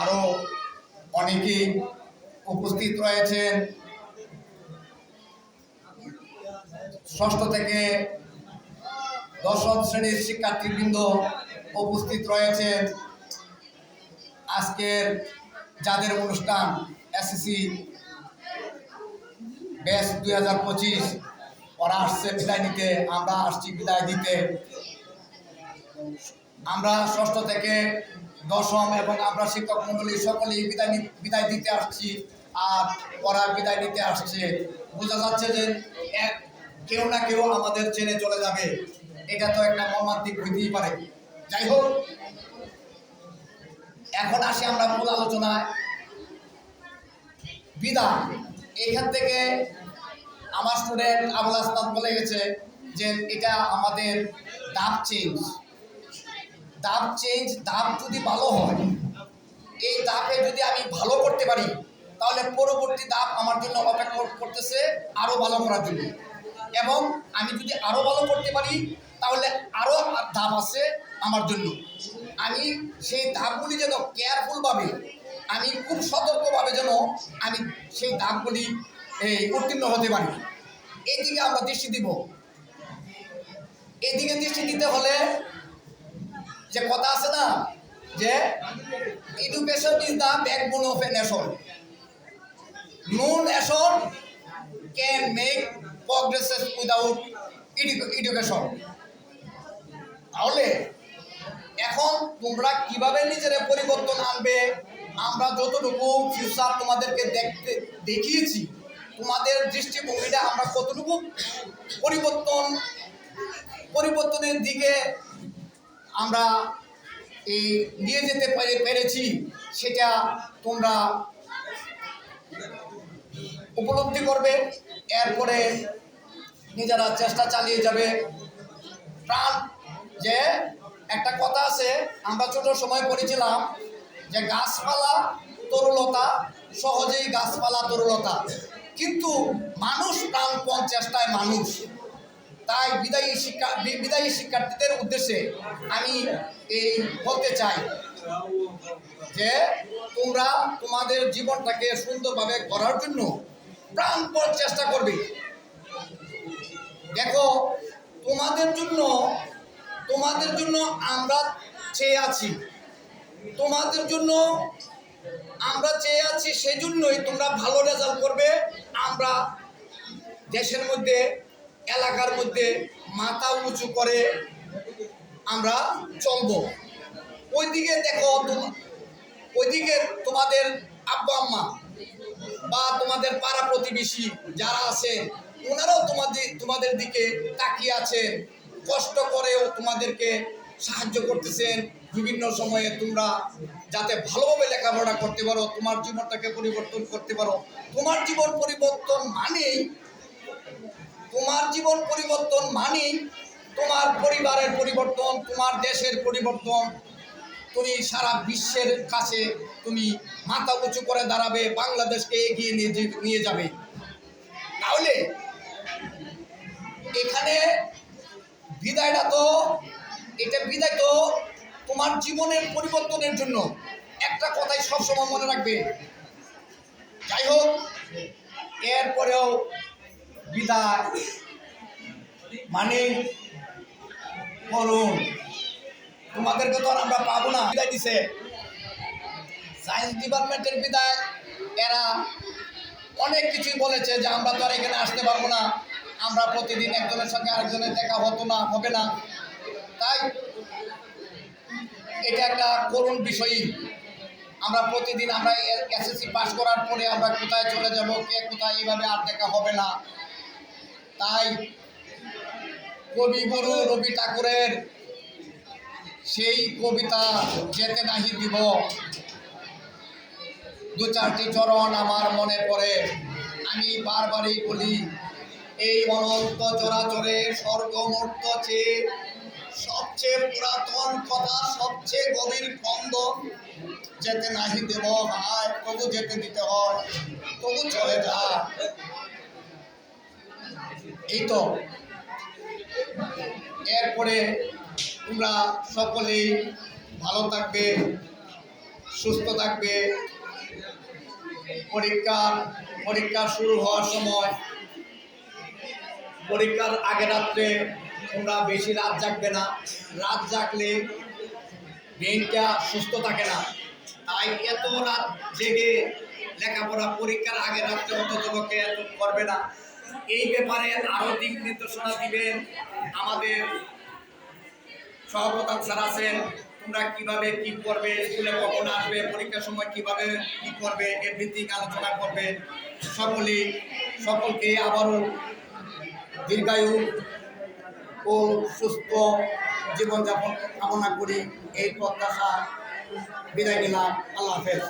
আরও অনেকেই উপস্থিত রয়েছেন ষষ্ঠ থেকে দশম শ্রেণির শিক্ষার্থীবৃন্দ উপস্থিত রয়েছেন আজকের যাদের অনুষ্ঠান এসএসসি ব্যাস দুই হাজার পঁচিশ, ওরা আসছে বিদায় নিতে, আমরা আসছি বিদায় দিতে। আমরা ষষ্ঠ থেকে দশম এবং আমরা শিক্ষক মন্ডলী সকলেই বিদায় বিদায় দিতে আসছি আর ওরা বিদায় নিতে আসছে। বোঝা যাচ্ছে যে এক, কেউ না কেউ আমাদের ছেড়ে চলে যাবে। এটা তো একটা মর্মান্তিক হইতেই পারে। যাই হোক, এখন আসি আমরা মূল আলোচনায়। বিদায়। এখান থেকে আমার স্টুডেন্ট আবুল আসলাম বলে গেছে যে এটা আমাদের ডাব চেঞ্জ দাম চেঞ্জ দাম যদি ভালো হয়, এই দাপে যদি আমি ভালো করতে পারি, তাহলে পরবর্তী দাপ আমার জন্য অপেক্ষা করতেছে আরও ভালো করার জন্য। এবং আমি যদি আরও ভালো করতে পারি, তাহলে আরও ধাপ আছে আমার জন্য। আমি সেই ধাপগুলি যেন কেয়ারফুলভাবে আমি খুব সতর্কভাবে যেন আমি সেই ধাপগুলি এই, উত্তীর্ণ হতে পারি। এইদিকে আমরা দৃষ্টি দিব। এদিকে দৃষ্টি দিতে হলে যে কথা আছে না, যে education is the backbone of a nation no nation can make progresses without education তাহলে এখন তোমরা কীভাবে নিজের পরিবর্তন আনবে? আমরা যতটুকু ফিউচার তোমাদেরকে দেখতে, দেখিয়েছি, তোমাদের দৃষ্টিভঙ্গিটা আমরা কতটুকু পরিবর্তন, পরিবর্তনের দিকে আমরা এই নিয়ে যেতে পেরে- পেরেছি, সেটা তোমরা উপলব্ধি করবে, এরপরে নিজেরা চেষ্টা চালিয়ে যাবে। প্রাণ, যে একটা কথা আছে, আমরা ছোট সময় পড়েছিলাম যে গাছপালা তরুলতা, সহজেই গাছপালা তরুলতা। কিন্তু মানুষ প্রাণপণ চেষ্টায় মানুষ। তাই বিদায়ী শিক্ষা বিদায়ী শিক্ষার্থীদের উদ্দেশ্যে আমি এই বলতে চাই যে তোমরা তোমাদের জীবনটাকে সুন্দরভাবে করার জন্য প্রাণপণ চেষ্টা করবে। দেখো, তোমাদের জন্য তোমাদের জন্য আমরা চেয়ে আছি। তোমাদের জন্য আমরা চেয়ে আছি, সেজন্যই তোমরা ভালো রেজাল্ট করবে। আমরা দেশের মধ্যে এলাকার মধ্যে মাথা উঁচু করে আমরা চলবো। ওইদিকে দেখো ওইদিকে তোমাদের আব্বা আম্মা বা তোমাদের পাড়া প্রতিবেশী যারা আছেন ওনারাও তোমাদের তোমাদের দিকে তাকিয়ে আছেন, কষ্ট করেও তোমাদেরকে সাহায্য করতেছেন। বিভিন্ন সময়ে তোমরা যাতে ভালোভাবে লেখাপড়া করতে পারো, তোমার জীবনটাকে পরিবর্তন করতে পারো। তোমার জীবন পরিবর্তন মানেই তোমার জীবন পরিবর্তন মানেই তোমার পরিবারের পরিবর্তন, তোমার দেশের পরিবর্তন। তুমি সারা বিশ্বের কাছে তুমি মাথা উঁচু করে দাঁড়াবে, বাংলাদেশকে এগিয়ে নিয়ে যাবে। তাহলে এখানে বিদায়টা তো, এটা বিদায় তো তোমার জীবনের পরিবর্তনের জন্য। একটা কথাই সবসময় মনে রাখবে। যাই হোক, এরপরেও বিদায়। মানে করুন তোমাদেরকে তো আর আমরা পাবো না, বিদায় দিছে। সায়েন্স ডিপার্টমেন্টের বিদায়, এরা অনেক কিছুই বলেছে যে আমরা তো আর এখানে আসতে পারব না। আমরা প্রতিদিন একজনের সঙ্গে আরেকজনের দেখা হতো না, হবে না। তাই, এটা একটা করুণ বিষয়ই। আমরা প্রতিদিন আমরা এসএসসি পাস করার পরে আমরা কোথায় চলে যাব, কে কোথায় এইভাবে আর দেখা হবে না। তাই কবিগুরু রবি ঠাকুরের সেই কবিতা যেতে নাহি দিব। দু চারটি চরণ আমার মনে পড়ে। আমি বারবারই বলি, এই অনন্ত চরাচরে স্বর্গমূর্ত চেয়ে সবচেয়ে পুরাতন কথা, সবচেয়ে গভীর কন্দন যেতে নাহি দেব। হায় তবু যেতে দিতে হয় তবু চলে যা। এই তো এরপরে তোমরা সকলেই ভালো থাকবে, সুস্থ থাকবে। পরীক্ষার, পরীক্ষা শুরু হওয়ার সময় পরীক্ষার আগে রাত্রে তোমরা বেশি রাত জাগবে না। রাত জাগলে ব্রেনটা সুস্থ থাকে না। তাই এত রাত জেগে লেখাপড়া পরীক্ষার আগে রাত্রে অন্তত এত করবে না। এই ব্যাপারে আরও দিক নির্দেশনা দিবেন। আমাদের সহপ্রধান স্যার আছেন। তোমরা কীভাবে কি করবে, স্কুলে কখন আসবে, পরীক্ষার সময় কীভাবে কি করবে, এর ভিত্তিক আলোচনা করবে। সকলেই, সকলকে আবারও দীর্ঘায়ু ও সুস্থ জীবনযাপন কামনা করি। এই প্রত্যাশা বিদায় নিলাম। আল্লাহ হাফেজ।